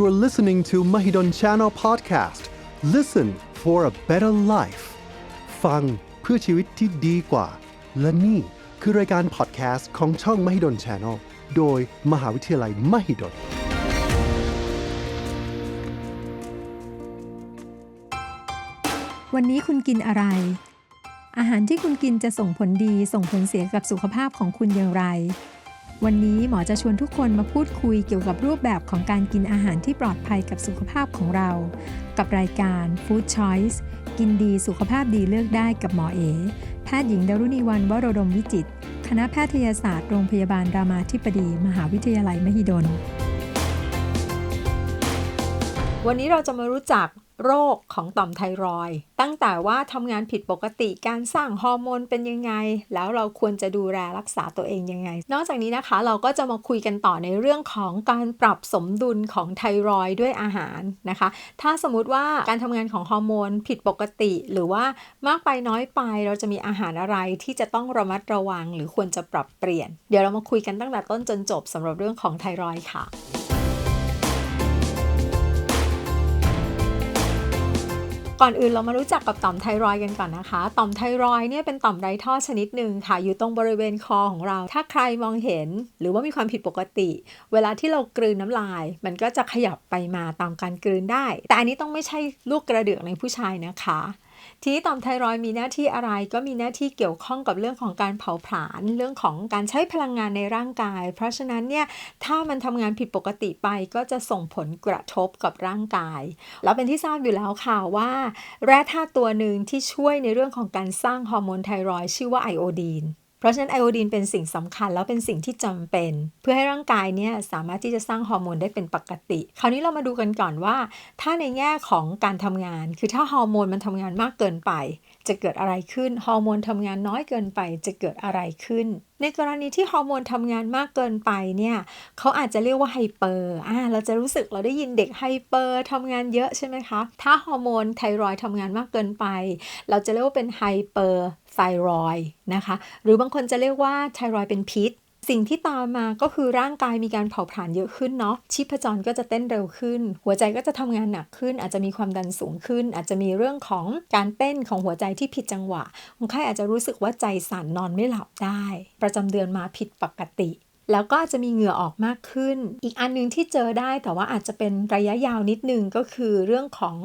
You are listening to Mahidol Channel Podcast. Listen for a better life. ฟังเพื่อชีวิตที่ดีกว่า และนี่คือรายการพอดแคสต์ของช่อง Mahidol Channel โดยมหาวิทยาลัย Mahidol วันนี้คุณกินอะไร อาหารที่คุณกินจะส่งผลดีส่งผลเสียกับสุขภาพของคุณอย่างไร วันนี้หมอจะชวนทุกคนมาพูดคุยเกี่ยวกับรูปแบบของการกินอาหารที่ปลอดภัยกับสุขภาพของเรา กับรายการ Food Choice กินดีสุขภาพดีเลือกได้กับหมอเอ แพทย์หญิงดารุณีวันวโรดมวิจิต คณะแพทยศาสตร์โรงพยาบาลรามาธิบดี มหาวิทยาลัยมหิดล วันนี้เราจะมารู้จัก โรคของต่อมไทรอยตั้งแต่ว่าทำงานผิดปกติการสร้างฮอร์โมนเป็นยังไง แล้วเราควรจะดูแลรักษาตัวเองยังไง นอกจากนี้นะคะเราก็จะมาคุยกันต่อในเรื่องของการปรับสมดุลของไทรอยด้วยอาหารนะคะ ถ้าสมมติว่าการทำงานของฮอร์โมนผิดปกติ หรือว่ามากไปน้อยไปเราจะมีอาหารอะไรที่จะต้องระมัดระวัง หรือควรจะปรับเปลี่ยน เดี๋ยวเรามาคุยกันตั้งแต่ต้นจนจบสำหรับเรื่องของไทรอยค่ะ ก่อนอื่นเรามารู้จักกับต่อมไทรอยกันก่อนนะคะ ต่อมไทรอยเนี่ยเป็นต่อมไร้ท่อชนิดหนึ่งค่ะ อยู่ตรงบริเวณคอของเรา ถ้าใครมองเห็น หรือว่ามีความผิดปกติ เวลาที่เรากลืนน้ำลาย มันก็จะขยับไปมาตามการกลืนได้ แต่อันนี้ต้องไม่ใช่ลูกกระเดือกในผู้ชายนะคะ ทีนี้ต่อมไทรอยมีหน้าที่อะไรก็มีหน้าที่เกี่ยวข้องกับเรื่องของการเผาผลาญเรื่องของการใช้พลังงานในร่างกาย เพราะฉะนั้นเนี่ยถ้ามันทำงานผิดปกติไปก็จะส่งผลกระทบกับร่างกายแล้วเป็นที่ทราบอยู่แล้วค่ะว่า แร่ธาตุตัวหนึ่งที่ช่วยในเรื่องของการสร้างฮอร์โมนไทรอยชื่อว่าไอโอดีน เพราะฉะนั้นไอโอดีนเป็นสิ่งสำคัญแล้วเป็นสิ่งที่จำเป็น เพื่อให้ร่างกายเนี่ยสามารถที่จะสร้างฮอร์โมนได้เป็นปกติ คราวนี้เรามาดูกันก่อนว่า ถ้าในแง่ของการทำงาน คือถ้าฮอร์โมนมันทำงานมากเกินไป จะเกิดอะไรขึ้น ฮอร์โมนทำงานน้อยเกินไปจะเกิดอะไรขึ้น ในกรณีที่ฮอร์โมนทำงานมากเกินไปเนี่ยเขาอาจจะเรียกว่าไฮเปอร์อ่าเราจะรู้สึกเราได้ยินเด็กไฮเปอร์ทำงานเยอะใช่ไหมคะ ถ้าฮอร์โมนไทรอยทำงานมากเกินไป เราจะเรียกว่าเป็นไฮเปอร์ไทรอยนะคะ หรือบางคนจะเรียกว่าไทรอยเป็นพิษ สิ่งที่ตามมาก็คือร่างกายมีการเผาผลาญเยอะขึ้นเนาะชีพจรก็จะเต้นเร็วขึ้น หัวใจก็จะทำงานหนักขึ้น อาจจะมีความดันสูงขึ้น อาจจะมีเรื่องของการเต้นของหัวใจที่ผิดจังหวะคนไข้อาจจะรู้สึกว่าใจสั่นนอนไม่หลับได้ ประจำเดือนมาผิดปกติแล้วก็จจะมีเหงื่อออกมากขึ้น อีกอันหนึงที่เจอได้แต่ว่าอาจจะเป็นระยะยาวนิดนึงก็คือเรื่องของ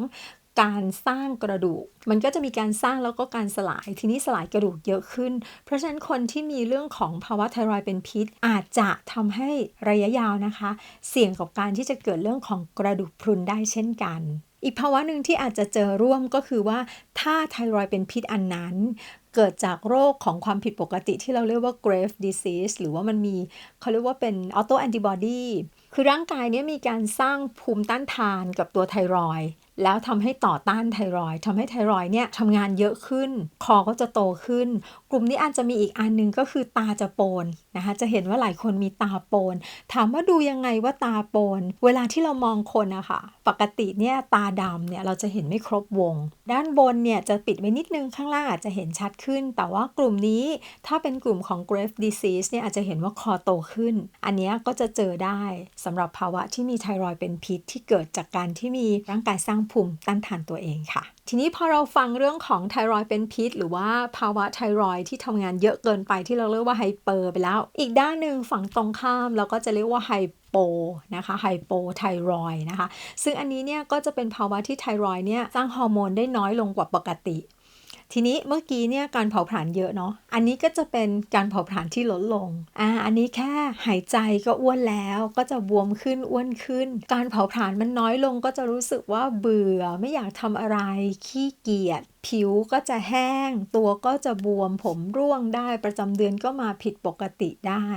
การสร้างกระดูก มันก็จะมีการสร้างแล้วก็การสลาย ทีนี้สลายกระดูกเยอะขึ้น เพราะฉะนั้นคนที่มีเรื่องของภาวะไทรอยด์เป็นพิษ อาจจะทำให้ระยะยาวนะคะ เสี่ยงกับการที่จะเกิดเรื่องของกระดูกพรุนได้เช่นกันอีกภาวะหนึ่งที่อาจจะเจอร่วมก็คือว่าถ้าไทรอยด์เป็นพิษอันนั้น เกิดจากโรคของความผิดปกติที่เราเรียกว่า grave disease หรือว่ามันมีเขาเรียกว่าเป็น auto antibody คือร่างกายเนี้มีการสร้างภูมิต้านทานกับตัวไทรอยด์แล้วทำให้ต่อต้านไทรอยด์ทำให้ไทรอยด์เนี่ยทำงานเยอะขึ้น คอก็จะโตขึ้น กลุ่มนี้อาจจะมีอีกอันหนึงก็คือตาจะโปนนะคะ จะเห็นว่าหลายคนมีตาโปน ถามว่าดูยังไงว่าตาโปน เวลาที่เรามองคนอะค่ะ ปกติเนี่ยตาดำเนี่ยเราจะเห็นไม่ครบวง ด้านบนเนี่ยจะปิดไว้นิดนึงข้างล่างอาจจะเห็นชัดขึ้น แต่ว่ากลุ่มนี้ถ้าเป็นกลุ่มของ grave disease เนี่ยอาจจะเห็นว่าคอโตขึ้น อันนี้ก็จะเจอได้สำหรับภาวะที่มีไทรอยเป็นพิษที่เกิดจากการที่มีร่างกายสร้างภูมิต้านทานตัวเองค่ะ ทีนี้พอเราฟังเรื่องของไทรอยเป็นพิษ หรือว่าภาวะไทรอยที่ทำงานเยอะเกินไปที่เราเรียกว่าไฮเปอร์ไปแล้ว อีกด้านหนึ่งฝั่งตรงข้ามเราก็จะเรียกว่าไฮโปนะคะไฮโปไทรอยนะคะ ซึ่งอันนี้เนี่ยก็จะเป็นภาวะที่ไทรอยเนี่ยสร้างฮอร์โมนได้น้อยลงกว่าปกติ ทีนี้เมื่อกี้เนี่ยการเผาผลาญเยอะเนาะ อันนี้ก็จะเป็นการเผาผลาญที่ลดลง อ่า อันนี้แค่หายใจก็อ้วนแล้ว ก็จะบวมขึ้นอ้วนขึ้น การเผาผลาญมันน้อยลงก็จะรู้สึกว่าเบื่อไม่อยากทำอะไรขี้เกียจผิวก็จะแห้ง ตัวก็จะบวมผมร่วงได้ประจำเดือนก็มาผิดปกติได้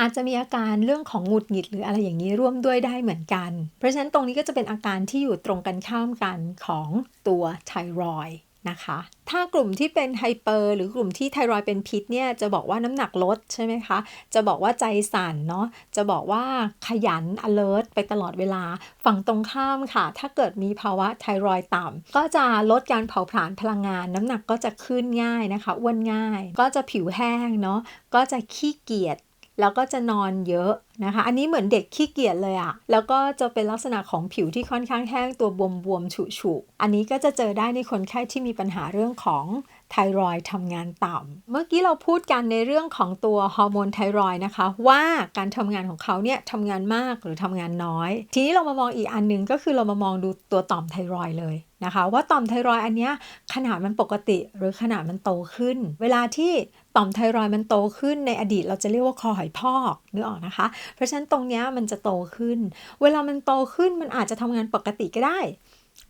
อาจจะมีอาการเรื่องของหงุดหงิดหรืออะไรอย่างนี้ร่วมด้วยได้เหมือนกัน เพราะฉะนั้นตรงนี้ก็จะเป็นอาการที่อยู่ตรงกันข้ามกันของตัวไทรอย นะคะ ถ้ากลุ่มที่เป็นไฮเปอร์หรือกลุ่มที่ไทรอยด์เป็นพิษเนี่ยจะบอกว่าน้ำหนักลดใช่ไหมคะ จะบอกว่าใจสั่นเนาะ จะบอกว่าขยัน alert ไปตลอดเวลา ฝั่งตรงข้ามค่ะ ถ้าเกิดมีภาวะไทรอยด์ต่ำก็จะลดการเผาผลาญพลังงาน น้ำหนักก็จะขึ้นง่ายนะคะอ้วนง่าย ก็จะผิวแห้งเนาะ ก็จะขี้เกียจ แล้วก็จะนอนเยอะนะคะ อันนี้เหมือนเด็กขี้เกียจเลยอะแล้วก็จะเป็นลักษณะของผิวที่ค่อนข้างแห้งตัวบวมๆฉุๆอันนี้ก็จะเจอได้ในคนไข้ที่มีปัญหาเรื่องของ ไทรอยทำงานต่ำ เมื่อกี้เราพูดกันในเรื่องของตัวฮอร์โมนไทรอยนะคะ ว่าการทำงานของเขาเนี่ยทำงานมากหรือทำงานน้อย ทีนี้เรามามองอีกอันหนึ่งก็คือเรามามองดูตัวต่อมไทรอยเลยนะคะว่าต่อมไทรอยอันเนี้ยขนาดมันปกติหรือขนาดมันโตขึ้น เวลาที่ต่อมไทรอยมันโตขึ้นในอดีตเราจะเรียกว่าคอหอยพอกนึกออกนะคะ เพราะฉะนั้นตรงเนี้ยมันจะโตขึ้น เวลามันโตขึ้นมันอาจจะทำงานปกติก็ได้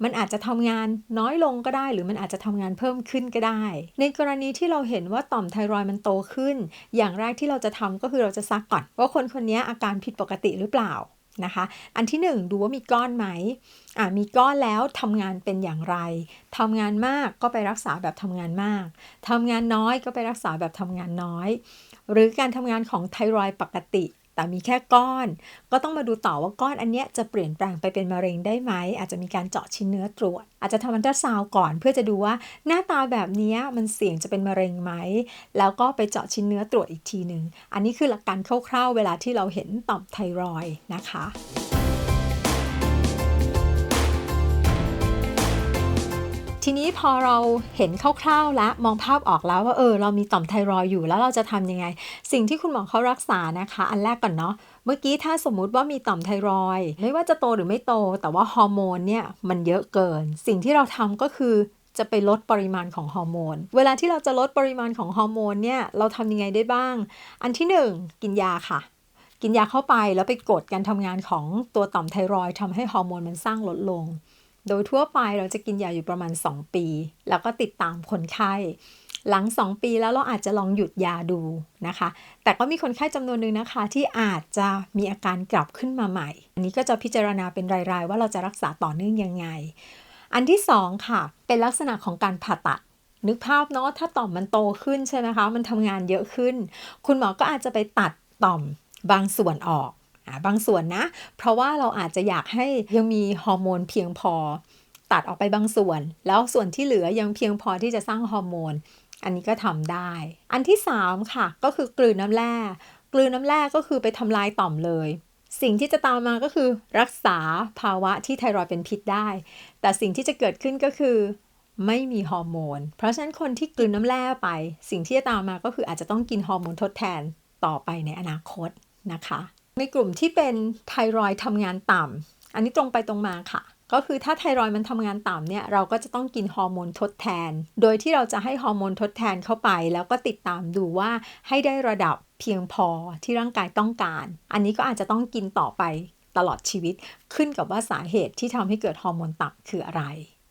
มันอาจจะทำงานน้อยลงก็ได้ หรือมันอาจจะทำงานเพิ่มขึ้นก็ได้ ในกรณีที่เราเห็นว่าต่อมไทรอยมันโตขึ้น อย่างแรกที่เราจะทำก็คือเราจะซักก่อน ว่าคนคนนี้อาการผิดปกติหรือเปล่านะคะ อันที่ 1 ดูว่ามีก้อนไหมอ่ามีก้อนแล้วทำงานเป็นอย่างไรทำงานมากก็ไปรักษาแบบทำงานมากทำงานน้อยก็ไปรักษาแบบทำงานน้อย หรือการทำงานของไทรอยปกติ แต่มีแค่ก้อน ก็ต้องมาดูต่อว่าก้อนอันนี้จะเปลี่ยนแปลงไปเป็นมะเร็งได้ไหม อาจจะมีการเจาะชิ้นเนื้อตรวจ อาจจะทำอันตราซาวก่อนเพื่อจะดูว่าหน้าตาแบบนี้มันเสี่ยงจะเป็นมะเร็งไหม แล้วก็ไปเจาะชิ้นเนื้อตรวจอีกทีหนึ่ง อันนี้คือหลักการคร่าวๆ เวลาที่เราเห็นต่อมไทรอยนะคะ ทีนี้พอเราเห็นคร่าวๆแล้วมองภาพออกแล้วว่าเออเรามีต่อมไทรอยอยู่แล้วเราจะทำยังไง สิ่งที่คุณหมอเขารักษานะคะ อันแรกก่อนเนาะเมื่อกี้ถ้าสมมุติว่ามีต่อมไทรอยไม่ว่าจะโตหรือไม่โต แต่ว่าฮอร์โมนเนี่ยมันเยอะเกิน สิ่งที่เราทำก็คือจะไปลดปริมาณของฮอร์โมน เวลาที่เราจะลดปริมาณของฮอร์โมนเนี่ยเราทำยังไงได้บ้าง อันที่ 1 กินยาค่ะ กินยาเข้าไปแล้วไปกดการทำงานของตัวต่อมไทรอยทำให้ฮอร์โมนมันสร้างลดลง โดยทั่วไปเราจะกินยาอยู่ประมาณ 2 ปี แล้วก็ติดตามคนไข้ หลัง 2 ปีแล้วเราอาจจะลองหยุดยาดูนะคะ แต่ก็มีคนไข้จำนวนหนึ่งนะคะ ที่อาจจะมีอาการกลับขึ้นมาใหม่ อันนี้ก็จะพิจารณาเป็นราย ๆ ว่าเราจะรักษาต่อเนื่องยังไง อันที่ 2 ค่ะ เป็นลักษณะของการผ่าตัดนึกภาพเนาะถ้าต่อมมันโตขึ้นใช่ไหมคะ มันทำงานเยอะขึ้น คุณหมอก็อาจจะไปตัดต่อมบางส่วนออก บางส่วนนะ เพราะว่าเราอาจจะอยากให้ยังมีฮอร์โมนเพียงพอ ตัดออกไปบางส่วน แล้วส่วนที่เหลือยังเพียงพอที่จะสร้างฮอร์โมน อันนี้ก็ทำได้ อันที่ 3 ค่ะ ก็คือกลืนน้ำแร่กลืนน้ำแร่ก็คือไปทำลายต่อมเลย สิ่งที่จะตามมาก็คือ รักษาภาวะที่ไทรอยเป็นพิษได้ แต่สิ่งที่จะเกิดขึ้นก็คือไม่มีฮอร์โมน เพราะฉะนั้นคนที่กลืนน้ำแร่ไป สิ่งที่จะตามมาก็คืออาจจะต้องกินฮอร์โมนทดแทนต่อไปในอนาคตนะคะ ในกลุ่มที่เป็นไทรอยทำงานต่ำอันนี้ตรงไปตรงมาค่ะ ก็คือถ้าไทรอยมันทำงานต่ำเนี่ยเราก็จะต้องกินฮอร์โมนทดแทน โดยที่เราจะให้ฮอร์โมนทดแทนเข้าไป แล้วก็ติดตามดูว่าให้ได้ระดับเพียงพอที่ร่างกายต้องการ อันนี้ก็อาจจะต้องกินต่อไปตลอดชีวิตขึ้นกับว่าสาเหตุที่ทำให้เกิดฮอร์โมนต่ำคืออะไร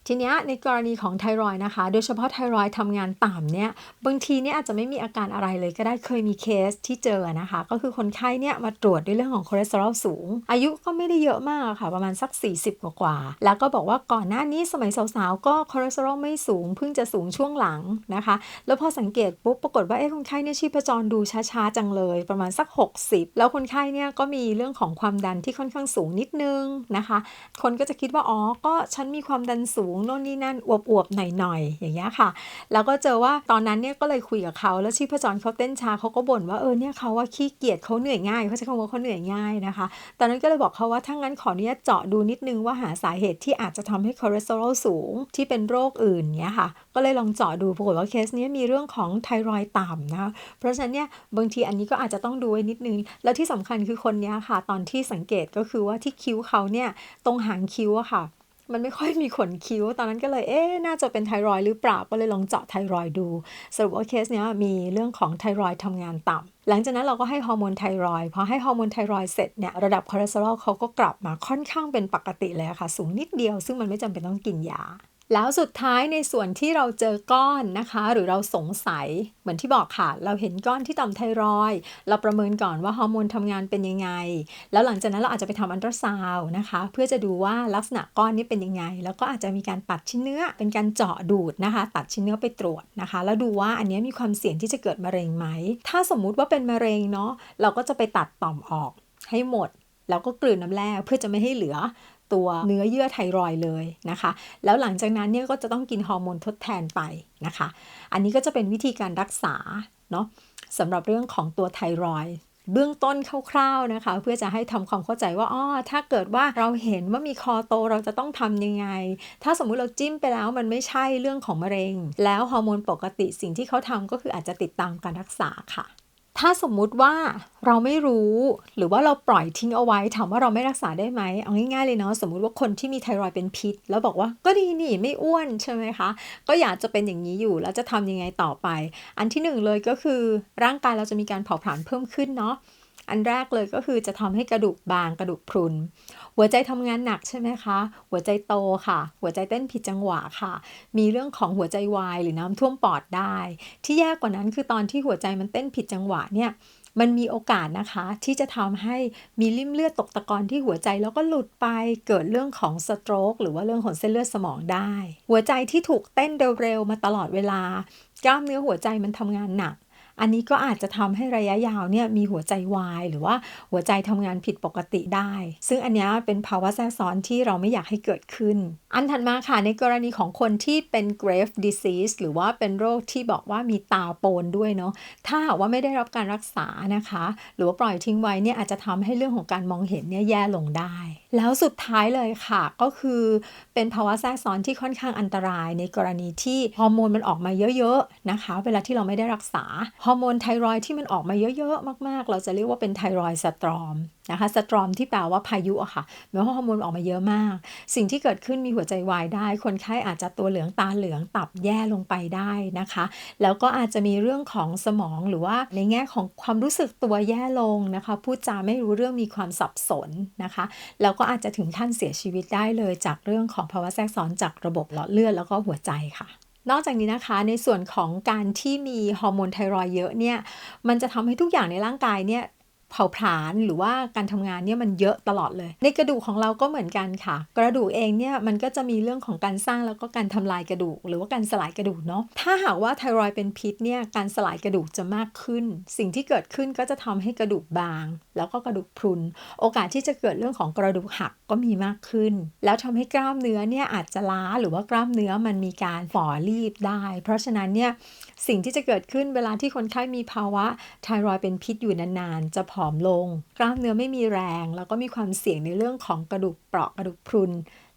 ทีนี้ในกรณีของไทรอยนะคะ โดยเฉพาะไทรอยทำงานต่ำเนี่ยบางทีเนี่ยอาจจะไม่มีอาการอะไรเลยก็ได้เคยมีเคสที่เจอนะคะ ก็คือคนไข้เนี่ยมาตรวจด้วยเรื่องของคอเลสเตอรอลสูง อายุก็ไม่ได้เยอะมากค่ะ ประมาณสัก 40 กว่ากว่า แล้วก็บอกว่าก่อนหน้านี้สมัยสาวๆ ก็คอเลสเตอรอลไม่สูงเพิ่งจะสูงช่วงหลังนะคะ แล้วพอสังเกตปุ๊บปรากฏว่าเอ้คนไข้เนี่ยชีพจรดูช้าๆจังเลย ประมาณสัก 60 แล้วคนไข้เนี่ยก็มีเรื่องของความดันที่ค่อนข้างสูงนิดนึงนะคะ คนก็จะคิดว่าอ๋อก็ฉันมีความดันสูงโน่นนี่นั่นอวบๆหน่อยๆอย่างเงี้ยค่ะ แล้วก็เจอว่าตอนนั้นเนี่ยก็เลยคุยกับเขาแล้วชีพจรเขาเต้นช้าเขาก็บ่นว่าเออเนี่ยเขาว่าขี้เกียจเขาเหนื่อยง่ายเขาใช้คำว่าเขาเหนื่อยง่ายนะคะตอนนั้นก็เลยบอกเขาว่าถ้างั้นขออนุญาตเจาะดูนิดนึงว่าหาสาเหตุที่อาจจะทำให้คอเลสเตอรอลสูงที่เป็นโรคอื่นเนี้ยค่ะก็เลยลองเจาะดูปรากฏว่าเคสนี้มีเรื่องของไทรอยต่ำนะคะเพราะฉะนั้นเนี่ยบางทีอันนี้ก็อาจจะต้องดูไว้นิดนึง แล้วที่สำคัญคือคนนี้ค่ะ ตอนที่สังเกตก็คือว่าที่คิ้วเขาเนี่ยตรงหางคิ้วอะค่ะ มันไม่ค่อยมีขนคิ้ว ตอนนั้นก็เลยเอ๊ะน่าจะเป็นไทรอยหรือเปล่าก็เลยลองเจาะไทรอยดูสรุปว่าเคสเนี้ยมีเรื่องของไทรอยทำงานต่ำหลังจากนั้นเราก็ให้ฮอร์โมนไทรอยพอให้ฮอร์โมนไทรอยเสร็จเนี่ยระดับคอเลสเตอรอลเขาก็กลับมาค่อนข้างเป็นปกติเลยค่ะ สูงนิดเดียว ซึ่งมันไม่จำเป็นต้องกินยา แล้วสุดท้ายในส่วนที่เราเจอก้อนนะคะ หรือเราสงสัยเหมือนที่บอกค่ะ เราเห็นก้อนที่ต่ำไทรอยเราประเมินก่อนว่าฮอร์โมนทำงานเป็นยังไง แล้วหลังจากนั้นเราอาจจะไปทำอันตราซาวนะคะ เพื่อจะดูว่าลักษณะก้อนนี้เป็นยังไง แล้วก็อาจจะมีการตัดชิ้นเนื้อ เป็นการเจาะดูดนะคะ ตัดชิ้นเนื้อไปตรวจนะคะ แล้วดูว่าอันนี้มีความเสี่ยงที่จะเกิดมะเร็งไหม ถ้าสมมุติว่าเป็นมะเร็งเนาะเราก็จะไปตัดต่อมออกให้หมดแล้วก็กลืนน้ำแร่เพื่อจะไม่ให้เหลือ ตัวเนื้อเยื่อไทรอยเลยนะคะ แล้วหลังจากนั้นเนี่ยก็จะต้องกินฮอร์โมนทดแทนไปนะคะ อันนี้ก็จะเป็นวิธีการรักษาเนาะสำหรับเรื่องของตัวไทรอยเบื้องต้นคร่าวๆนะคะ เพื่อจะให้ทำความเข้าใจว่าอ๋อถ้าเกิดว่าเราเห็นว่ามีคอโตเราจะต้องทำยังไง ถ้าสมมุติเราจิ้มไปแล้วมันไม่ใช่เรื่องของมะเร็ง แล้วฮอร์โมนปกติสิ่งที่เขาทำก็คืออาจจะติดตามการรักษาค่ะ ถ้าสมมุติว่าเราไม่รู้หรือว่าเราปล่อยทิ้งเอาไว้ถามว่าเราไม่รักษาได้ไหมเอาง่ายๆเลยเนาะสมมุติว่าคนที่มีไทรอยด์เป็นพิษ แล้วบอกว่าก็ดีนี่ไม่อ้วนใช่ไหมคะ ก็อยากจะเป็นอย่างนี้อยู่แล้วจะทำยังไงต่อไป อันที่หนึ่งเลยก็คือร่างกายเราจะมีการเผาผลาญเพิ่มขึ้นเนาะ อันแรกเลยก็คือจะทำให้กระดูกบางกระดูกพรุน หัวใจทำงานหนักใช่ไหมคะ หัวใจโตค่ะ หัวใจเต้นผิดจังหวะค่ะ มีเรื่องของหัวใจวายหรือน้ำท่วมปอดได้ ที่แย่กว่านั้นคือตอนที่หัวใจมันเต้นผิดจังหวะเนี่ยมันมีโอกาสนะคะที่จะทำให้มีริ่มเลือดตกตะกอนที่หัวใจแล้วก็หลุดไปเกิดเรื่องของสโตรกหรือว่าเรื่องของเส้นเลือดสมองได้ หัวใจที่ถูกเต้นเร็วๆมาตลอดเวลา กล้ามเนื้อหัวใจมันทำงานหนัก อันนี้ก็อาจจะทำให้ระยะยาวเนี่ยมีหัวใจวาย หรือว่าหัวใจทำงานผิดปกติได้ ซึ่งอันนี้เป็นภาวะแทรกซ้อนที่เราไม่อยากให้เกิดขึ้น อันถัดมาค่ะในกรณีของคนที่เป็น grave disease หรือว่าเป็นโรคที่บอกว่ามีตาโปนด้วยเนาะถ้าหากว่าไม่ได้รับการรักษานะคะ หรือว่าปล่อยทิ้งไว้เนี่ยอาจจะทำให้เรื่องของการมองเห็นเนี่ยแย่ลงได้ แล้วสุดท้ายเลยค่ะก็คือเป็นภาวะแทรกซ้อนที่ค่อนข้างอันตราย ในกรณีที่ฮอร์โมนมันออกมาเยอะๆนะคะ เวลาที่เราไม่ได้รักษาฮอร์โมนไทรอยที่มันออกมาเยอะๆมาก ๆ เราจะเรียกว่าเป็นไทรอยสตรอมนะคะสตรอมที่แปลว่าพายุอะค่ะหมายว่าฮอร์โมนออกมาเยอะมาก สิ่งที่เกิดขึ้นมีหัวใจวายได้ คนไข้อาจจะตัวเหลืองตาเหลืองตับแย่ลงไปได้นะคะ แล้วก็อาจจะมีเรื่องของสมองหรือว่าในแง่ของความรู้สึกตัวแย่ลงนะคะพูดจาไม่รู้เรื่องมีความสับสนนะคะแล้วก็อาจจะถึงขั้นเสียชีวิตได้เลยจากเรื่องของภาวะแทรกซ้อนจากระบบหลอดเลือดแล้วก็หัวใจค่ะ นอกจากนี้นะคะในส่วนของการที่มีฮอร์โมนไทรอยเยอะเนี่ยมันจะทำให้ทุกอย่างในร่างกายเนี่ย เผาผลาญหรือว่าการทำงานเนี่ยมันเยอะตลอดเลย ในกระดูกของเราก็เหมือนกันค่ะ กระดูกเองเนี่ยมันก็จะมีเรื่องของการสร้างแล้วก็การทำลายกระดูก หรือว่าการสลายกระดูกเนาะถ้าหากว่าไทรอยเป็นพิษเนี่ยการสลายกระดูกจะมากขึ้น สิ่งที่เกิดขึ้นก็จะทำให้กระดูกบาง แล้วก็กระดูกพรุน โอกาสที่จะเกิดเรื่องของกระดูกหักก็มีมากขึ้น แล้วทำให้กล้ามเนื้อเนี่ยอาจจะล้าหรือว่ากล้ามเนื้อมันมีการฝ่อรีบได้ เพราะฉะนั้นเนี่ย สิ่งที่จะเกิดขึ้นเวลาที่คนไข้มีภาวะไทรอยเป็นพิษอยู่นานๆ จะผอมลง กล้ามเนื้อไม่มีแรง แล้วก็มีความเสี่ยงในเรื่องของกระดูกเปราะกระดูกพรุน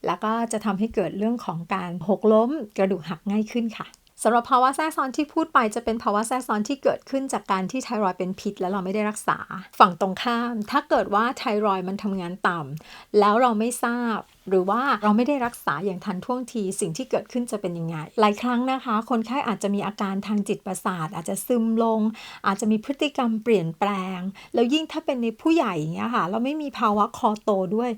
แล้วก็จะทำให้เกิดเรื่องของการหกล้ม กระดูกหักง่ายขึ้นค่ะ สำหรับภาวะแทรกซ้อนที่พูดไปจะเป็นภาวะแทรกซ้อนที่เกิดขึ้นจากการที่ไทรอยเป็นพิษ แล้วเราไม่ได้รักษา ฝั่งตรงข้าม ถ้าเกิดว่าไทรอยมันทำงานต่ำแล้วเราไม่ทราบ หรือว่าเราไม่ได้รักษาอย่างทันท่วงทีสิ่งที่เกิดขึ้นจะเป็นยังไง หลายครั้งนะคะ คนไข้อาจจะมีอาการทางจิตประสาท อาจจะซึมลง อาจจะมีพฤติกรรมเปลี่ยนแปลง แล้วยิ่งถ้าเป็นในผู้ใหญ่อย่างเงี้ยค่ะเราไม่มีภาวะคอโตด้วย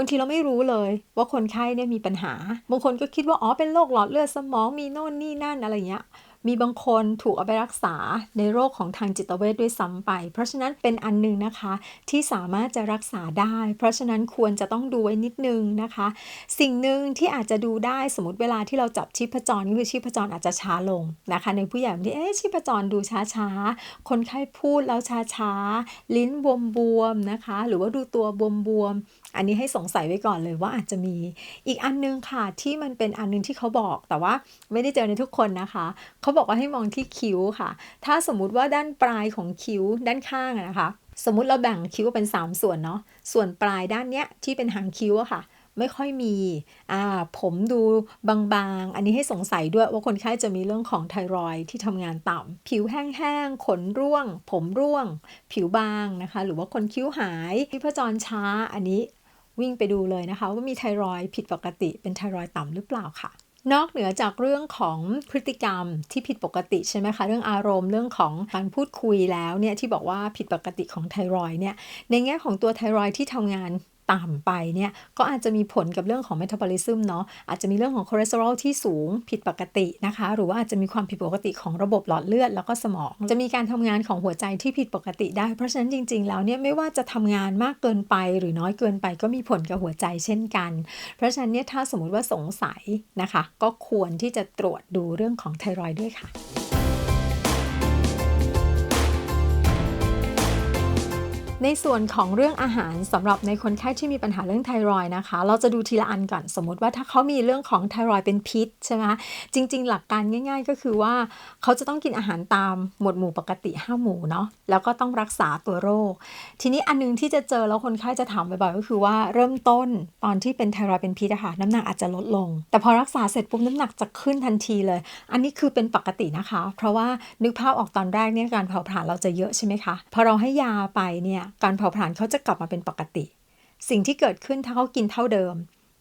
บางทีเราไม่รู้เลยว่าคนไข้เนี่ยมีปัญหา บางคนก็คิดว่าอ๋อเป็นโรคหลอดเลือดสมองมีโน่นนี่นั่นอะไรเงี้ย มีบางคนถูกเอาไปรักษาในโรคของทางจิตเวชด้วยซ้ำไป เพราะฉะนั้นเป็นอันนึงนะคะที่สามารถจะรักษาได้ เพราะฉะนั้นควรจะต้องดูไว้นิดนึงนะคะ สิ่งหนึ่งที่อาจจะดูได้สมมติเวลาที่เราจับชีพจรก็คือชีพจรอาจจะช้าลงนะคะ ในผู้ใหญ่ที่เอ๊ะชีพจรดูช้าๆ คนไข้พูดแล้วช้าๆ ลิ้นบวมๆนะคะ หรือว่าดูตัวบวมๆอันนี้ให้สงสัยไว้ก่อนเลยว่าอาจจะมี อีกอันนึงค่ะที่มันเป็นอันนึงที่เขาบอกแต่ว่าไม่ได้เจอในทุกคนนะคะเขาาบอกว่าให้มองที่คิ้วค่ะ ถ้าสมมุติว่าด้านปลายของคิ้วด้านข้างนะคะ สมมติเราแบ่งคิ้วเป็น 3 ส่วนเนาะ ส่วนปลายด้านเนี้ยที่เป็นหางคิ้วอะค่ะไม่ค่อยมี อ่า ผมดูบางๆ อันนี้ให้สงสัยด้วยว่าคนไข้จะมีเรื่องของไทรอยที่ทำงานต่ำ ผิวแห้งๆ ขนร่วง ผมร่วง ผิวบางนะคะ หรือว่าคนคิ้วหายพิพจรช้า อันนี้วิ่งไปดูเลยนะคะ ว่ามีไทรอยผิดปกติเป็นไทรอยต่ำหรือเปล่าค่ะ นอกเหนือจากเรื่องของพฤติกรรมที่ผิดปกติใช่ไหมคะ เรื่องอารมณ์เรื่องของการพูดคุยแล้วเนี่ยที่บอกว่าผิดปกติของไทรอยเนี่ยในแง่ของตัวไทรอยที่ทำงาน ต่ำไปเนี่ยก็อาจจะมีผลกับเรื่องของเมตาบอลิซึมเนาะอาจจะมีเรื่องของคอเลสเตอรอลที่สูงผิดปกตินะคะ หรือว่าอาจจะมีความผิดปกติของระบบหลอดเลือด แล้วก็สมอง จะมีการทำงานของหัวใจที่ผิดปกติได้ เพราะฉะนั้นจริง ๆ แล้วเนี่ยไม่ว่าจะทำงานมากเกินไปหรือน้อยเกินไปก็มีผลกับหัวใจเช่นกัน เพราะฉะนั้นเนี่ยถ้าสมมติว่าสงสัยนะคะ ก็ควรที่จะตรวจดูเรื่องของไทรอยด์ด้วยค่ะ ในส่วนของเรื่องอาหารสำหรับในคนไข้ที่มีปัญหาเรื่องไทรอยนะคะ เราจะดูทีละอันก่อนสมมติว่าถ้าเขามีเรื่องของไทรอยเป็นพิษใช่ไหมจริง ๆ หลักการง่าย ๆ ก็คือว่าเขาจะต้องกินอาหารตามหมวดหมู่ปกติ5หมู่เนาะแล้วก็ต้องรักษาตัวโรค ทีนี้อันนึงที่จะเจอแล้วคนไข้จะถามบ่อยๆก็คือว่าเริ่มต้นตอนที่เป็นไทรอยเป็นพิษอะค่ะน้ำหนักอาจจะลดลง แต่พอรักษาเสร็จปุ๊บน้ำหนักจะขึ้นทันทีเลย อันนี้คือเป็นปกตินะคะ เพราะว่านึกภาพออกตอนแรกเนี่ยการเผาผลาญเราจะเยอะใช่ไหมคะพอเราให้ยาไปเนี่ยการเผาผลาญเขาจะกลับมาเป็นปกติ สิ่งที่เกิดขึ้นถ้าเขากินเท่าเดิม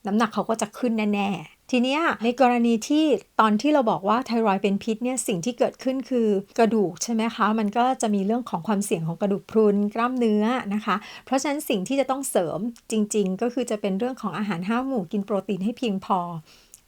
น้ำหนักเขาก็จะขึ้นแน่ๆ ทีนี้ในกรณีที่ตอนที่เราบอกว่าไทรอยเป็นพิษเนี่ยสิ่งที่เกิดขึ้นคือกระดูกใช่ไหมคะ มันก็จะมีเรื่องของความเสี่ยงของกระดูกพรุนกล้ามเนื้อนะคะ เพราะฉะนั้นสิ่งที่จะต้องเสริมจริง ๆ ก็คือจะเป็นเรื่องของอาหารห้าหมู่กินโปรตีนให้เพียงพอ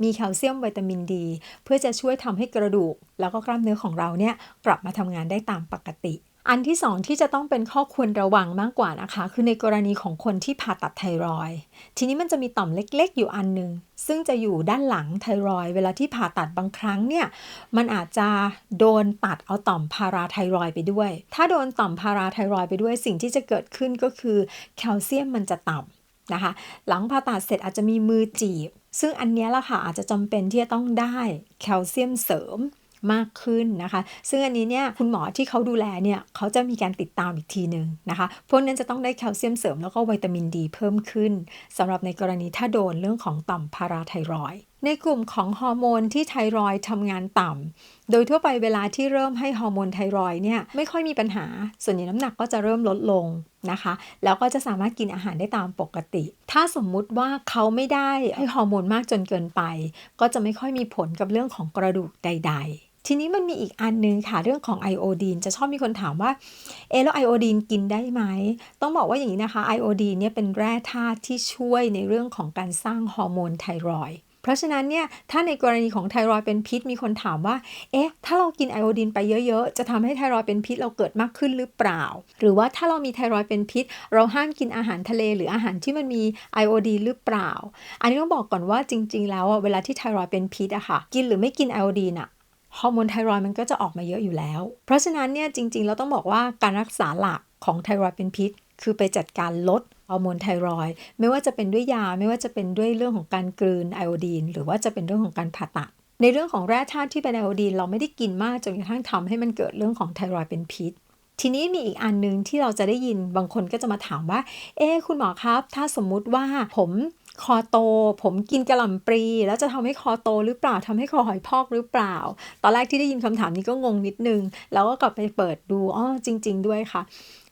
มีแคลเซียมวิตามินดี เพื่อจะช่วยทำให้กระดูก แล้วก็กล้ามเนื้อของเราเนี่ยกลับมาทำงานได้ตามปกติ อันที่สองที่จะต้องเป็นข้อควรระวังมากกว่านะคะ คือในกรณีของคนที่ผ่าตัดไทรอยทีนี้มันจะมีต่อมเล็กๆ อยู่อันหนึ่งซึ่งจะอยู่ด้านหลังไทรอยเวลาที่ผ่าตัดบางครั้งเนี่ยมันอาจจะโดนตัดเอาต่อมพาราไทรอยไปด้วย ถ้าโดนต่อมพาราไทรอยไปด้วยสิ่งที่จะเกิดขึ้นก็คือแคลเซียมมันจะต่ำนะคะ หลังผ่าตัดเสร็จอาจจะมีมือจีบ ซึ่งอันนี้ละค่ะอาจจะจำเป็นที่จะต้องได้แคลเซียมเสริม มากขึ้นนะคะ ซึ่งอันนี้เนี่ยคุณหมอที่เขาดูแลเนี่ยเขาจะมีการติดตามอีกทีหนึ่งนะคะ พวกนั้นจะต้องได้แคลเซียมเสริมแล้วก็วิตามินดีเพิ่มขึ้นสำหรับในกรณีถ้าโดนเรื่องของต่อมพาราไทรอยในกลุ่มของฮอร์โมนที่ไทรอยทำงานต่ำ โดยทั่วไปเวลาที่เริ่มให้ฮอร์โมนไทรอยเนี่ยไม่ค่อยมีปัญหา ส่วนใหญ่น้ำหนักก็จะเริ่มลดลงนะคะ แล้วก็จะสามารถกินอาหารได้ตามปกติ ถ้าสมมุติว่าเขาไม่ได้ให้ฮอร์โมนมากจนเกินไป ก็จะไม่ค่อยมีผลกับเรื่องของกระดูกใด ๆ ทีนี้มันมีอีกอันนึงค่ะเรื่องของไอโอดีนจะชอบมีคนถามว่าเอแล้วไอโอดีนกินได้ไหม ต้องบอกว่าอย่างนี้นะคะไอโอดีนเนี่ยเป็นแร่ธาตุที่ช่วยในเรื่องของการสร้างฮอร์โมนไทรอยเพราะฉะนั้นเนี่ยถ้าในกรณีของไทรอยเป็นพิษมีคนถามว่า เอ๊ะ ถ้าเรากินไอโอดีนไปเยอะๆ จะทำให้ไทรอยเป็นพิษเราเกิดมากขึ้นหรือเปล่า หรือว่าถ้าเรามีไทรอยเป็นพิษ เราห้ามกินอาหารทะเลหรืออาหารที่มันมีไอโอดีนหรือเปล่า อันนี้ต้องบอกก่อนว่าจริง ๆ แล้วเวลาที่ไทรอยเป็นพิษอะค่ะ กินหรือไม่กินไอโอดีนอะ ฮอร์โมนไทรอยมันก็จะออกมาเยอะอยู่แล้ว เพราะฉะนั้นเนี่ยจริงๆ เราต้องบอกว่าการรักษาหลักของไทรอยเป็นพิษ คือไปจัดการลดฮอร์โมนไทรอยไม่ว่าจะเป็นด้วยยาไม่ว่าจะเป็นด้วยเรื่องของการกลืนไอโอดีน หรือว่าจะเป็นเรื่องของการผ่าตัดในเรื่องของแร่ธาตุที่เป็นไอโอดีนเราไม่ได้กินมากจนกระทั่งทำให้มันเกิดเรื่องของไทรอยเป็นพิษ ทีนี้มีอีกอันหนึ่งที่เราจะได้ยินบางคนก็จะมาถามว่า เอ๊คุณหมอครับ ถ้าสมมุติว่าผม คอโต ผมกินกระหล่ำปลี แล้วจะทำให้คอโตหรือเปล่าทำให้คอหอยพอกหรือเปล่า ตอนแรกที่ได้ยินคำถามนี้ก็งงนิดนึง แล้วก็กลับไปเปิดดูอ๋อจริง ๆ ด้วยค่ะ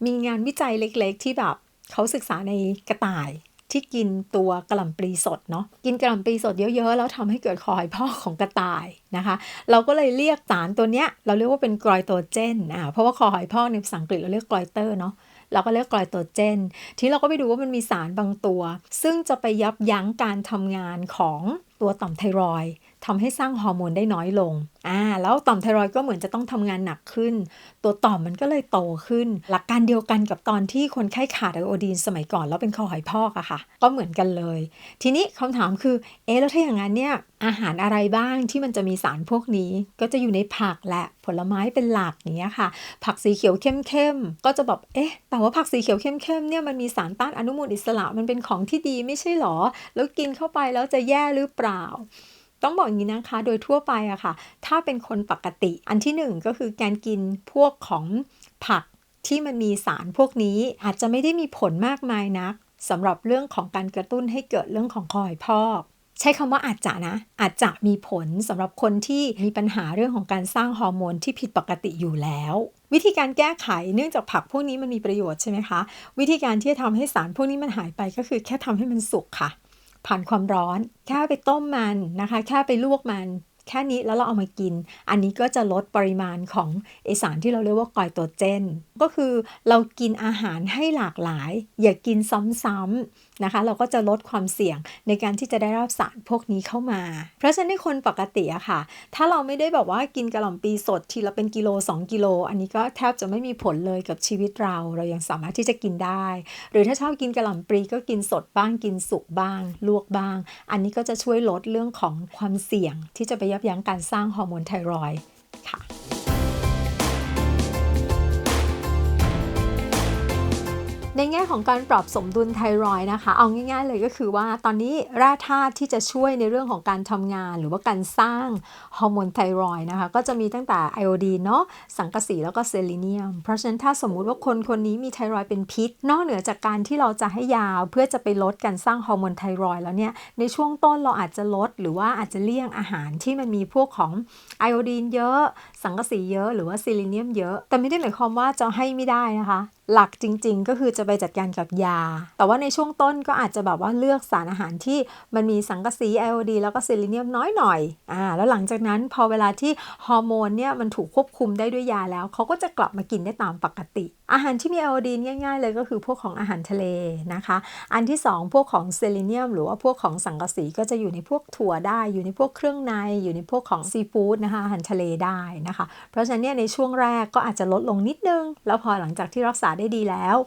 มีงานวิจัยเล็กๆ ที่แบบเขาศึกษาในกระต่ายที่กินตัวกระหล่ำปลีสดเนาะกินกระหล่ำปลีสดเยอะๆ แล้วทำให้เกิดคอหอยพอกของกระต่ายนะคะ เราก็เลยเรียกสารตัวเนี้ยเราเรียกว่าเป็นกรอยโตเจนอ่าเพราะว่าคอหอยพอกในภาษาอังกฤษเราเรียกกรอยเตอร์เนาะ เราก็เรียกกลอยโตเจน ทีเราก็ไปดูว่ามันมีสารบางตัว ซึ่งจะไปยับยั้งการทำงานของตัวต่อมไทรอย ทำให้สร้างฮอร์โมนได้น้อยลงอ่าแล้วต่อมไทรอยก็เหมือนจะต้องทำงานหนักขึ้น ตัวต่อมมันก็เลยโตขึ้น หลักการเดียวกันกับตอนที่คนไข้ขาดไอโอดีนสมัยก่อนแล้วเป็นคอหอยพอกอะค่ะ ก็เหมือนกันเลย ทีนี้คำถามคือ เอ๊แล้วถ้าอย่างนั้นเนี่ยอาหารอะไรบ้างที่มันจะมีสารพวกนี้ ก็จะอยู่ในผักและ ผลไม้เป็นหลักอย่างเงี้ยค่ะ ผักสีเขียวเข้มๆก็จะแบบเอ๊ะ แต่ว่าผักสีเขียวเข้มๆเนี่ยมันมีสารต้านอนุมูลอิสระมันเป็นของที่ดีไม่ใช่หรอ แล้วกินเข้าไปแล้วจะแย่หรือเปล่า ต้องบอกอย่างนี้นะคะ โดยทั่วไปอะค่ะ ถ้าเป็นคนปกติ อันที่หนึ่งก็คือการกินพวกของผักที่มันมีสารพวกนี้อาจจะไม่ได้มีผลมากมายนักสำหรับเรื่องของการกระตุ้นให้เกิดเรื่องของคอยพอกใช้คำว่าอาจจะนะ อาจจะมีผลสำหรับคนที่มีปัญหาเรื่องของการสร้างฮอร์โมนที่ผิดปกติอยู่แล้ว วิธีการแก้ไขเนื่องจากผักพวกนี้มันมีประโยชน์ใช่ไหมคะ วิธีการที่จะทำให้สารพวกนี้มันหายไปก็คือแค่ทำให้มันสุกค่ะ ผ่านความร้อน แค่ไปต้มมันนะคะ แค่ไปลวกมัน แค่นี้แล้วเราเอามากิน อันนี้ก็จะลดปริมาณของเอสารที่เราเรียกว่ากอยโตเจน ก็คือเรากินอาหารให้หลากหลาย อย่ากินซ้ำๆ นะคะ เราก็จะลดความเสี่ยงในการที่จะได้รับสารพวกนี้เข้ามา เพราะฉะนั้นในคนปกติอะค่ะ ถ้าเราไม่ได้แบบว่ากินกระหล่ำปีสดทีละเป็นกิโล 2 กิโล อันนี้ก็แทบจะไม่มีผลเลยกับชีวิตเรา เรายังสามารถที่จะกินได้ หรือถ้าชอบกินกระหล่ำปลีก็กินสดบ้างกินสุกบ้าง ลวกบ้าง อันนี้ก็จะช่วยลดเรื่องของความเสี่ยงที่จะไปยับยั้งการสร้างฮอร์โมนไทรอยด์ค่ะ ในแง่ของการปรับสมดุลไทรอยนะคะ เอาง่าย ๆ เลยก็คือว่าตอนนี้แร่ธาตุที่จะช่วยในเรื่องของการทำงาน หรือว่าการสร้างฮอร์โมนไทรอยนะคะ ก็จะมีตั้งแต่ไอโอดีนเนาะสังกะสีแล้วก็เซเลเนียม เพราะฉะนั้นถ้าสมมุติว่าคนคนนี้มีไทรอยเป็นพิษ นอกเหนือจากการที่เราจะให้ยาเพื่อจะไปลดการสร้างฮอร์โมนไทรอยแล้วเนี่ยในช่วงต้นเราอาจจะลด หรือว่าอาจจะเลี่ยงอาหารที่มันมีพวกของไอโอดีนเยอะสังกะสีเยอะหรือว่าซิลิเนียมเยอะ แต่ไม่ได้หมายความว่าจะให้ไม่ได้นะคะ หลักจริงๆ ก็คือจะไปจัดการกับยา แต่ว่าในช่วงต้นก็อาจจะแบบว่าเลือกสารอาหารที่มันมีสังกะสีไอโอดีแล้วก็ซิลิเนียมน้อยหน่อยอ่าแล้วหลังจากนั้นพอเวลาที่ฮอร์โมนเนี่ยมันถูกควบคุมได้ด้วยยาแล้วเขาก็จะกลับมากินได้ตามปกติ อาหารที่มีไอโอดีนง่าย ๆ เลยก็คือพวกของอาหารทะเลนะคะ อันที่ 2 พวกของเซเลเนียม หรือว่าพวกของสังกะสีก็จะอยู่ในพวกถั่วได้ อยู่ในพวกเครื่องใน อยู่ในพวกของซีฟู้ดนะคะอาหารทะเลได้นะคะ เพราะฉะนั้นเนี่ยในช่วงแรกก็อาจจะลดลงนิดนึง แล้วพอหลังจากที่รักษาได้ดีแล้ว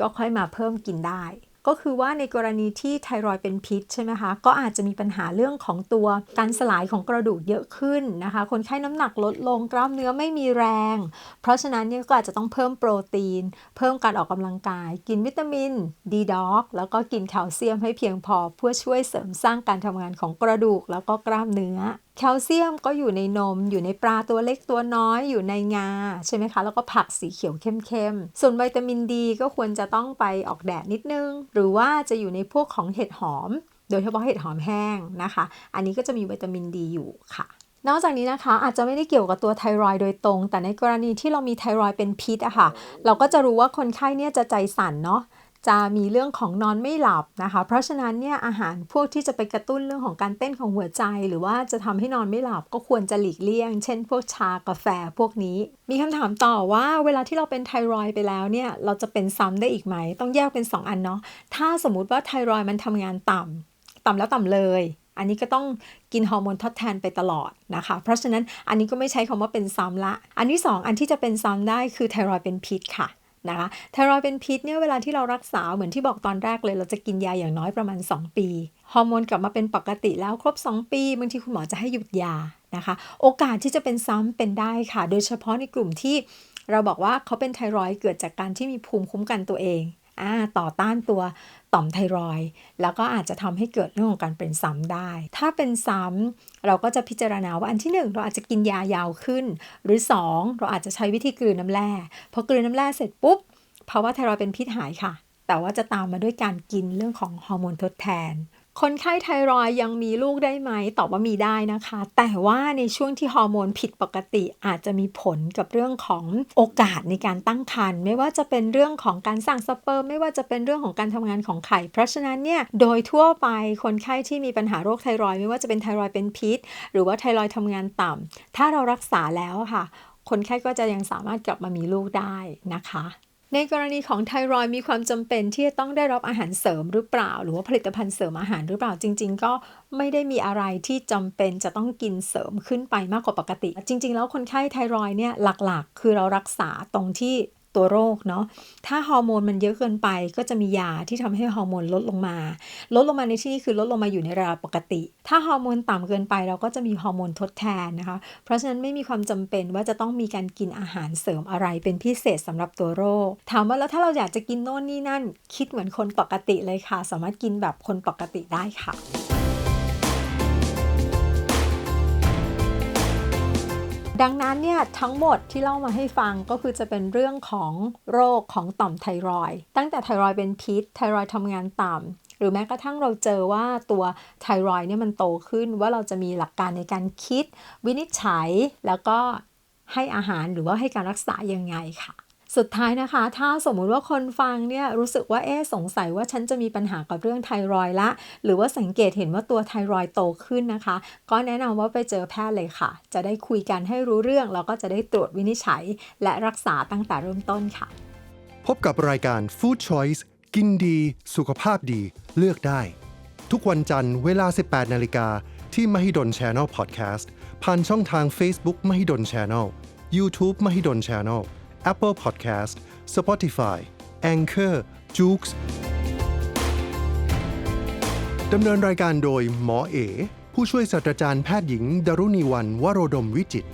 ก็ค่อยมาเพิ่มกินได้ ก็คือว่าในกรณีที่ไทรอยด์เป็นพิษใช่ไหมคะก็อาจจะมีปัญหาเรื่องของตัวการสลายของกระดูกเยอะขึ้นนะคะ คนไข้น้ำหนักลดลงกล้ามเนื้อไม่มีแรง เพราะฉะนั้นเนี่ยก็อาจจะต้องเพิ่มโปรตีน เพิ่มการออกกำลังกาย กินวิตามินดีด็อกแล้วก็กินแคลเซียมให้เพียงพอเพื่อช่วยเสริมสร้างการทำงานของกระดูกแล้วก็กล้ามเนื้อ แคลเซียมก็อยู่ในนม อยู่ในปลาตัวเล็กตัวน้อย อยู่ในงาใช่ไหมคะ แล้วก็ผักสีเขียวเข้มๆ ส่วนวิตามินดีก็ควรจะต้องไปออกแดดนิดนึง หรือว่าจะอยู่ในพวกของเห็ดหอม โดยเฉพาะเห็ดหอมแห้งนะคะ อันนี้ก็จะมีวิตามินดีอยู่ค่ะนอกจากนี้นะคะอาจจะไม่ได้เกี่ยวกับตัวไทรอยด์โดยตรง แต่ในกรณีที่เรามีไทรอยด์เป็นพิษอะค่ะ เราก็จะรู้ว่าคนไข้เนี่ยจะใจสั่นเนาะ จะมีเรื่องของนอนไม่หลับนะคะ เพราะฉะนั้นเนี่ยอาหารพวกที่จะไปกระตุ้นเรื่องของการเต้นของหัวใจ หรือว่าจะทำให้นอนไม่หลับก็ควรจะหลีกเลี่ยง เช่น พวกชากาแฟพวกนี้ มีคำถามต่อว่าเวลาที่เราเป็นไทรอยด์ไปแล้วเนี่ยเราจะเป็นซ้ำได้อีกไหม ต้องแยกเป็น 2 อันเนาะถ้าสมมุติว่าไทรอยด์มันทำงานต่ำต่ำแล้วต่ำเลยอันนี้ก็ต้องกินฮอร์โมนทดแทนไปตลอดนะคะ เพราะฉะนั้นอันนี้ก็ไม่ใช้คำว่าเป็นซ้ำละ อันที่ 2 อันที่จะเป็นซ้ำได้คือไทรอยด์เป็นพิษค่ะ นะคะไทรอยด์เป็นพิษเนี่ยเวลาที่เรารักษาเหมือนที่บอกตอนแรกเลย เราจะกินยาอย่างน้อยประมาณ 2 ปีฮอร์โมนกลับมาเป็นปกติแล้วครบ 2 ปีบางทีคุณหมอจะให้หยุดยานะคะ โอกาสที่จะเป็นซ้ำเป็นได้ค่ะ โดยเฉพาะในกลุ่มที่เราบอกว่าเขาเป็นไทรอยด์เกิดจากการที่มีภูมิคุ้มกันตัวเอง ต่อต้านตัวต่อมไทรอยแล้วก็อาจจะทำให้เกิดเรื่องของการเป็นซ้ำได้ ถ้าเป็นซ้ำเราก็จะพิจารณาว่าอันที่ 1 เราอาจจะกินยายาวขึ้น หรือ 2 เราอาจจะใช้วิธีกลืนน้ำแร่พอกลืนน้ำแร่เสร็จปุ๊บภาวะไทรอยเป็นพิษหายค่ะ แต่ว่าจะตามมาด้วยการกินเรื่องของฮอร์โมนทดแทน คนไข้ไทรอยยังมีลูกได้ไหมตอบว่ามีได้นะคะ แต่ว่าในช่วงที่ฮอร์โมนผิดปกติอาจจะมีผลกับเรื่องของโอกาสในการตั้งครรภ์ไม่ว่าจะเป็นเรื่องของการสร้างสเปิร์มไม่ว่าจะเป็นเรื่องของการทำงานของไข่ เพราะฉะนั้นเนี่ยโดยทั่วไปคนไข้ที่มีปัญหาโรคไทรอยไม่ว่าจะเป็นไทรอยเป็นพิษ หรือว่าไทรอยด์ทำงานต่ำถ้าเรารักษาแล้วค่ะ คนไข้ก็จะยังสามารถกลับมามีลูกได้นะคะ ในกรณีของไทรอยมีความจำเป็นที่จะต้องได้รับอาหารเสริมหรือเปล่า หรือว่าผลิตภัณฑ์เสริมอาหารหรือเปล่าจริง ๆ ก็ไม่ได้มีอะไรที่จำเป็นจะต้องกินเสริมขึ้นไปมากกว่าปกติ จริง ๆ แล้วคนไข้ไทรอยเนี่ยหลักๆ คือเรารักษาตรงที่ ตัวโรคเนาะถ้าฮอร์โมนมันเยอะเกินไป ก็จะมียาที่ทำให้ฮอร์โมนลดลงมา ลดลงมาในที่นี้คือลดลงมาอยู่ในระดับปกติ ถ้าฮอร์โมนต่ำเกินไปเราก็จะมีฮอร์โมนทดแทนนะคะ เพราะฉะนั้นไม่มีความจำเป็นว่าจะต้องมีการกินอาหารเสริมอะไรเป็นพิเศษสำหรับตัวโรค ถามว่าแล้วถ้าเราอยากจะกินโน่นนี่นั่น คิดเหมือนคนปกติเลยค่ะ สามารถกินแบบคนปกติได้ค่ะ ดังนั้นเนี่ยทั้งหมดที่เล่ามาให้ฟังก็คือจะเป็นเรื่องของโรคของต่อมไทรอยตั้งแต่ไทรอยเป็นพิษ ไทรอยทำงานต่ำหรือแม้กระทั่งเราเจอว่าตัวไทรอยเนี่ยมันโตขึ้นว่าเราจะมีหลักการในการคิด วินิจฉัยแล้วก็ให้อาหารหรือว่าให้การรักษายังไงค่ะ สุดท้ายนะคะ ถ้าสมมุติว่าคนฟังเนี่ยรู้สึกว่าเอ๊สงสัยว่าฉันจะมีปัญหากับเรื่องไทรอยละ หรือว่าสังเกตเห็นว่าตัวไทรอยโตขึ้นนะคะ ก็แนะนำว่าไปเจอแพทย์เลยค่ะ จะได้คุยกันให้รู้เรื่องแล้วก็จะได้ตรวจวินิจฉัย และรักษาตั้งแต่เริ่มต้นค่ะ พบกับรายการ Food Choice กินดี สุขภาพดี เลือกได้ ทุกวันจันทร์เวลา 18 นาฬิกาที่ Mahidol Channel Podcast ผ่านช่องทาง Facebook Mahidol Channel YouTube Mahidol Channel Apple Podcast Spotify Anchor j o o x ดำเนินรายการโดยหมอเอ ผู้ช่วยศาสตราจารย์แพทย์หญิงดารุณีวัน วโรดมวิจิตร